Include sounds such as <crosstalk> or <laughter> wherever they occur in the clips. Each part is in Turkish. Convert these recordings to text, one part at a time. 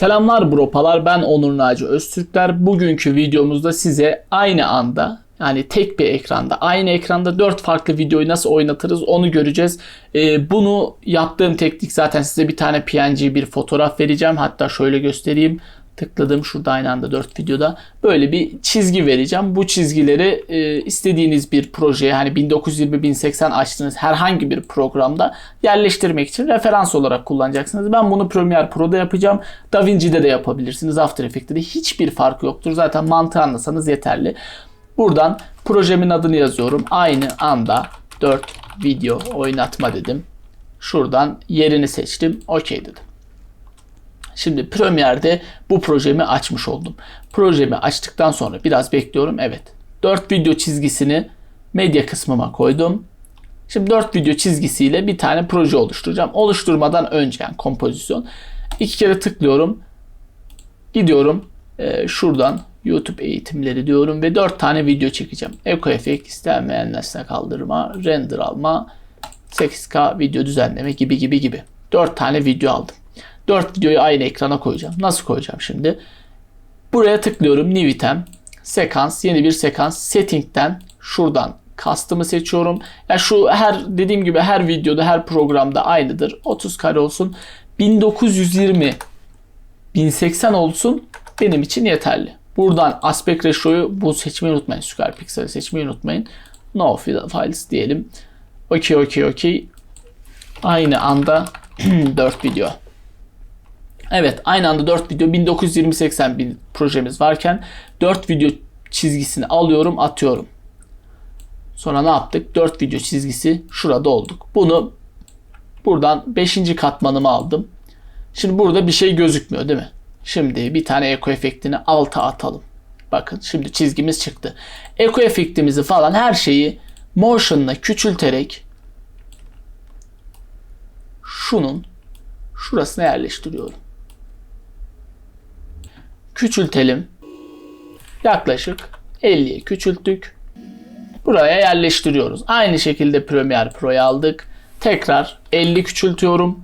Selamlar bropalar ben Onur Naci Öztürkler. Bugünkü videomuzda size aynı anda yani tek bir ekranda aynı ekranda 4 farklı videoyu nasıl oynatırız onu göreceğiz. Ee, bunu yaptığım teknik zaten size bir tane PNG bir fotoğraf vereceğim. Hatta şöyle göstereyim. Tıkladım şurada aynı anda 4 videoda. Böyle bir çizgi vereceğim. Bu çizgileri e, istediğiniz bir projeye hani 1920-1080 açtığınız herhangi bir programda yerleştirmek için referans olarak kullanacaksınız. Ben bunu Premiere Pro'da yapacağım. DaVinci'de de yapabilirsiniz. After Effects'te de hiçbir fark yoktur. Zaten mantığı anlasanız yeterli. Buradan projemin adını yazıyorum. Aynı anda 4 video oynatma dedim. Şuradan yerini seçtim. OK dedim. Şimdi Premiere'de bu projemi açmış oldum. Projemi açtıktan sonra biraz bekliyorum. Evet. 4 video çizgisini medya kısmıma koydum. Şimdi 4 video çizgisiyle bir tane proje oluşturacağım. Oluşturmadan önce yani kompozisyon. iki kere tıklıyorum. Gidiyorum. Ee, şuradan YouTube eğitimleri diyorum ve 4 tane video çekeceğim. Eko efekt, istenmeyen nesne kaldırma, render alma, 8K video düzenleme gibi gibi gibi. 4 tane video aldım. 4 videoyu aynı ekrana koyacağım. Nasıl koyacağım şimdi? Buraya tıklıyorum. New item. Sekans. Yeni bir sekans. Setting'den şuradan custom'ı seçiyorum. Ya yani şu her dediğim gibi her videoda her programda aynıdır. 30 kare olsun. 1920 1080 olsun benim için yeterli. Buradan aspect ratio'yu bu seçmeyi unutmayın. Square pixel seçmeyi unutmayın. No files diyelim. Okey okey okey. Aynı anda <clears throat> 4 video. Evet aynı anda 4 video 1920-80 bir projemiz varken 4 video çizgisini alıyorum atıyorum. Sonra ne yaptık? 4 video çizgisi şurada olduk. Bunu buradan 5. katmanımı aldım. Şimdi burada bir şey gözükmüyor değil mi? Şimdi bir tane eko efektini alta atalım. Bakın şimdi çizgimiz çıktı. Eko efektimizi falan her şeyi motion'la küçülterek şunun şurasına yerleştiriyorum küçültelim. Yaklaşık 50'ye küçülttük. Buraya yerleştiriyoruz. Aynı şekilde Premiere Pro'yu aldık. Tekrar 50 küçültüyorum.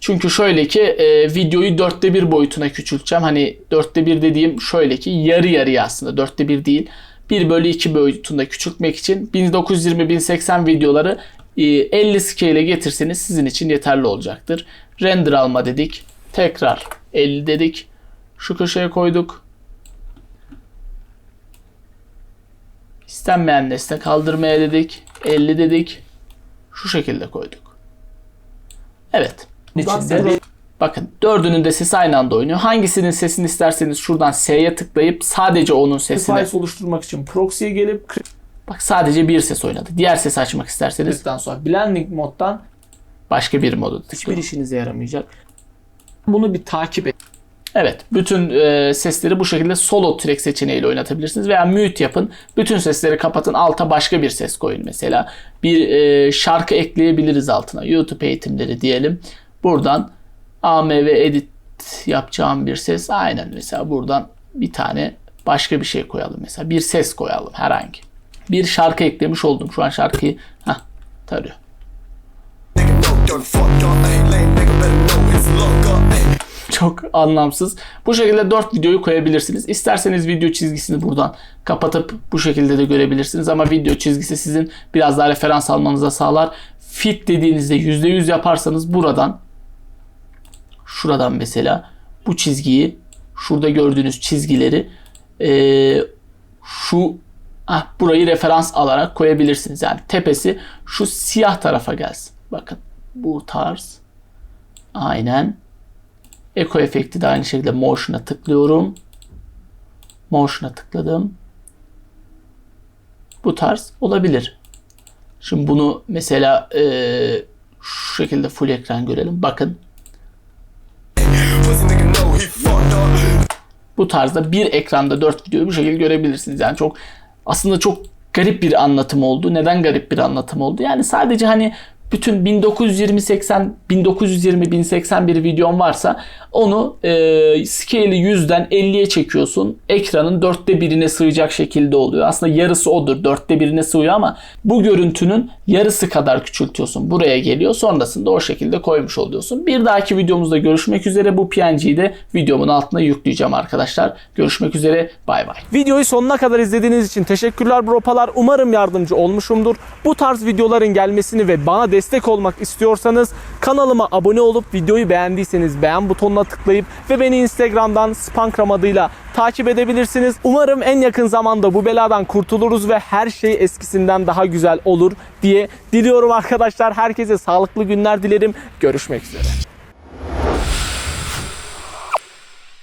Çünkü şöyle ki e, videoyu dörtte bir boyutuna küçülteceğim. Hani dörtte bir dediğim şöyle ki yarı yarıya aslında dörtte bir değil. 1 bölü 2 boyutunda küçültmek için 1920-1080 videoları e, 50 scale'e getirseniz sizin için yeterli olacaktır. Render alma dedik. Tekrar 50 dedik. Şu köşeye koyduk. İstenmeyen nesne kaldırmaya dedik. 50 dedik. Şu şekilde koyduk. Evet. İçinde Bakın dördünün de sesi aynı anda oynuyor. Hangisinin sesini isterseniz şuradan S'ye tıklayıp sadece onun sesini Device oluşturmak için proxy'ye gelip bak sadece bir ses oynadı. Diğer sesi açmak isterseniz sonra blending moddan başka bir modu hiçbir tıklayın. işinize yaramayacak. Bunu bir takip et. Evet, bütün e, sesleri bu şekilde solo track seçeneğiyle oynatabilirsiniz veya mute yapın. Bütün sesleri kapatın, alta başka bir ses koyun mesela. Bir e, şarkı ekleyebiliriz altına. YouTube eğitimleri diyelim. Buradan AMV edit yapacağım bir ses. Aynen mesela buradan bir tane başka bir şey koyalım mesela. Bir ses koyalım herhangi. Bir şarkı eklemiş oldum. Şu an şarkıyı heh, tarıyor. Çok anlamsız. Bu şekilde 4 videoyu koyabilirsiniz. İsterseniz video çizgisini buradan kapatıp bu şekilde de görebilirsiniz. Ama video çizgisi sizin biraz daha referans almanıza sağlar. Fit dediğinizde %100 yaparsanız buradan şuradan mesela bu çizgiyi şurada gördüğünüz çizgileri ee, şu ah, burayı referans alarak koyabilirsiniz. Yani tepesi şu siyah tarafa gelsin. Bakın bu tarz. Aynen. Echo efekti de aynı şekilde motion'a tıklıyorum. Motion'a tıkladım. Bu tarz olabilir. Şimdi bunu mesela e, şu şekilde full ekran görelim. Bakın. Bu tarzda bir ekranda dört videoyu bu şekilde görebilirsiniz. Yani çok aslında çok garip bir anlatım oldu. Neden garip bir anlatım oldu? Yani sadece hani bütün 1920 80 1920 1081 videon varsa onu e, scale'i 100'den 50'ye çekiyorsun. Ekranın dörtte birine sığacak şekilde oluyor. Aslında yarısı odur. Dörtte birine sığıyor ama bu görüntünün yarısı kadar küçültüyorsun. Buraya geliyor. Sonrasında o şekilde koymuş oluyorsun. Bir dahaki videomuzda görüşmek üzere. Bu PNG'yi de videomun altına yükleyeceğim arkadaşlar. Görüşmek üzere. Bay bay. Videoyu sonuna kadar izlediğiniz için teşekkürler bropalar. Umarım yardımcı olmuşumdur. Bu tarz videoların gelmesini ve bana destek olmak istiyorsanız kanalıma abone olup videoyu beğendiyseniz beğen butonuna tıklayıp ve beni Instagram'dan Spankram adıyla takip edebilirsiniz. Umarım en yakın zamanda bu beladan kurtuluruz ve her şey eskisinden daha güzel olur diye diliyorum arkadaşlar. Herkese sağlıklı günler dilerim. Görüşmek üzere.